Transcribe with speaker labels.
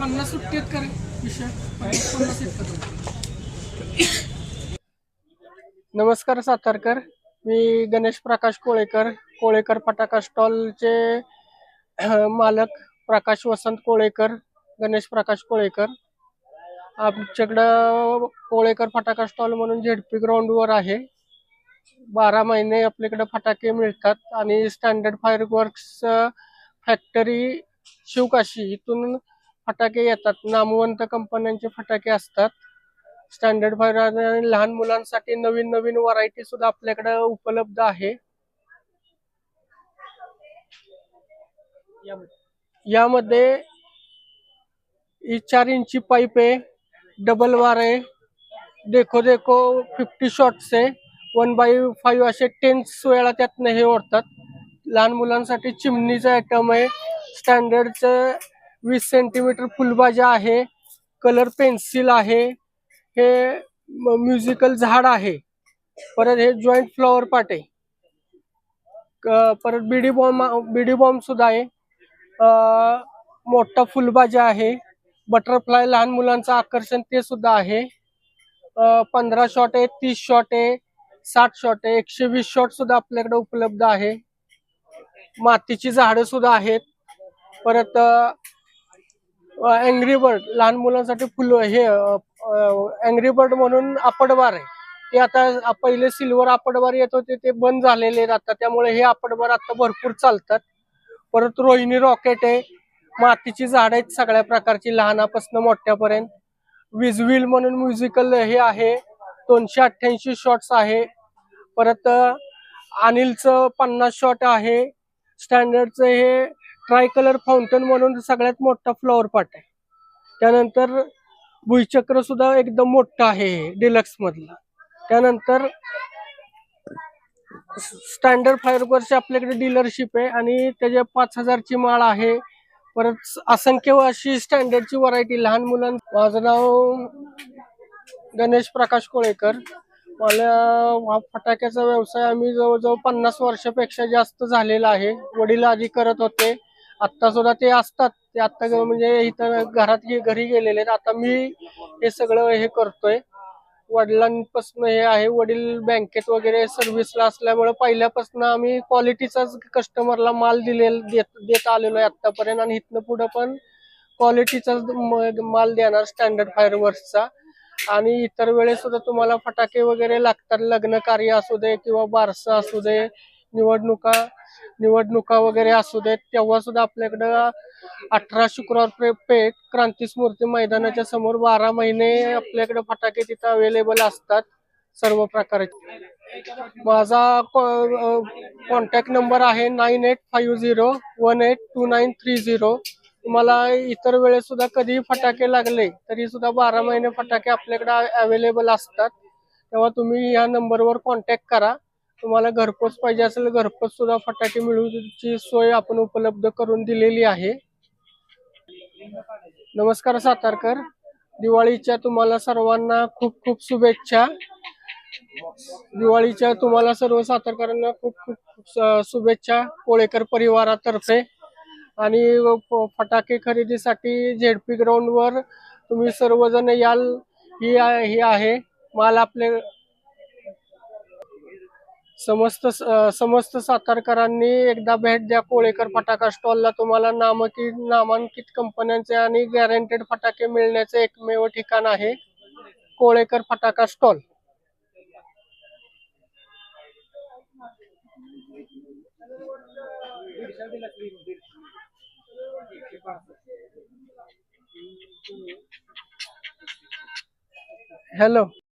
Speaker 1: पन्नास सुट्टी आहेत विषय. पन्नास नमस्कार सातारकर. मी गणेश प्रकाश कोळेकर. कोळेकर फटाका स्टॉलचे मालक प्रकाश वसंत कोळेकर गणेश प्रकाश कोळेकर. आमच्याकडं कोळेकर फटाका स्टॉल म्हणून झेडपी ग्राउंडवर आहे. बारा महिने आपल्याकडे फटाके मिळतात आणि standard fire works factory Sivakasi इथून फटाके येतात. नामवंत कंपन्यांचे फटाके असतात. स्टँडर्ड फायर आणि लहान मुलांसाठी नवीन नवीन व्हरायटी सुद्धा आपल्याकडे उपलब्ध आहे. यामध्ये ही चार इंची पाईप आहे. डबल वार आहे. देखो देखो फिफ्टी शॉट्स आहे. वन बाय फाईव्ह असे टेन्स वेळा त्यातनं हे ओढतात. लहान मुलांसाठी चिमणीचं आयटम आहे. स्टँडर्डचं वीस सेंटीमीटर फुलबाजा आहे. कलर पेन्सिल आहे. हे म्युझिकल झाड आहे. परत हे जॉईंट फ्लॉवर पाट आहे. क- परत बिडी बॉम्ब बिडी बॉम्ब सुद्धा आहे. मोठा फुलबाजा आहे. बटरफ्लाय लहान मुलांचं आकर्षण ते सुद्धा आहे. पंधरा शॉट आहे तीस शॉट आहे साठ शॉट आहे एकशे वीस शॉट सुद्धा आपल्याकडे उपलब्ध आहे. मातीची झाडं सुद्धा आहेत. परत अँग्री बर्ड लहान मुलांसाठी फुल हे अँग्री बर्ड म्हणून आपडवार आहे. ते आता पहिले सिल्वर आपडवार येत होते ते बंद झालेले आहेत आता. त्यामुळे हे आपडवार आता भरपूर चालतात. परत रोहिणी रॉकेट आहे. मातीची झाड आहेत सगळ्या प्रकारची लहानापासून मोठ्यापर्यंत. विजविल म्हणून म्युझिकल हे आहे. दोनशे अठ्ठ्याऐंशी शॉट्स आहे. परत अनिलचं पन्नास शॉट आहे. स्टँडर्डचं हे ट्राय कलर फाउंटन म्हणून सगळ्यात मोठा फ्लॉवर पाट आहे. त्यानंतर भुईचक्र सुद्धा एकदम मोठं आहे डिलक्स मधलं. त्यानंतर स्टँडर्ड फायरवरची आपल्याकडे डीलरशिप आहे आणि त्याच्या पाच हजारची माळ आहे. परत असंख्य अशी स्टँडर्डची व्हरायटी लहान मुलां माझं नाव गणेश प्रकाश कोळेकर. मला हा फटाक्याचा व्यवसाय आम्ही जवळजवळ पन्नास वर्षापेक्षा जास्त झालेला आहे. वडील आधी करत होते. आता सुद्धा ते असतात. ते आता म्हणजे इथं घरात गे- घरी गेलेले आहेत. आता मी हे सगळं हे करतोय. वडिलांपासून हे आहे वडील बँकेत वगैरे सर्व्हिसला असल्यामुळे पहिल्यापासून आम्ही क्वालिटीचाच कस्टमरला माल दिलेला देत देत आलेलो आहे आतापर्यंत आणि इथनं पुढं पण क्वालिटीचाच माल देणार स्टँडर्ड फायर वर्क्सचा आणि इतर वेळेस सुद्धा तुम्हाला फटाके वगैरे लागतात लग्न कार्य असू दे किंवा बारसं असू दे निवडणुका निवडणुका वगैरे असू देत तेव्हा सुद्धा आपल्याकडं अठरा शुक्रवार पे- पेठ क्रांती स्मूर्ती मैदानाच्या समोर बारा महिने आपल्याकडे फटाके तिथं अवेलेबल असतात सर्व प्रकारचे माझा कॉन्टॅक्ट नंबर आहे nine eight five zero one eight two nine three zero तुम्हाला इतर वेळेस सुद्धा कधीही फटाके लागले तरी सुद्धा बारा महिने फटाके आपल्याकडे अवेलेबल असतात. तेव्हा तुम्ही या नंबरवर कॉन्टॅक्ट करा. तुम्हाला घरपोच पाहिजे असेल घरपोच सुद्धा फटाके मिळवण्याची सोय आपण उपलब्ध करून दिलेली आहे. नमस्कार सातारकर. दिवाळीच्या तुम्हाला सर्वांना खूप खूप शुभेच्छा. दिवाळीच्या तुम्हाला सर्व सातारकरांना खूप खूप शुभेच्छा कोळेकर परिवारातर्फे. आणि फटाके खरेदीसाठी झेडपी ग्राउंडवर तुम्ही सर्वजण याल. ही ही आहे. माल आपले समस्त समस्त सातारकरांनी एकदा भेट द्या. कोळेकर फटाका स्टॉलला तुम्हाला नामांकित नामांकित कंपन्यांचे आणि गॅरंटेड फटाके मिळण्याचे एकमेव ठिकाण आहे कोळेकर फटाका स्टॉल हॅलो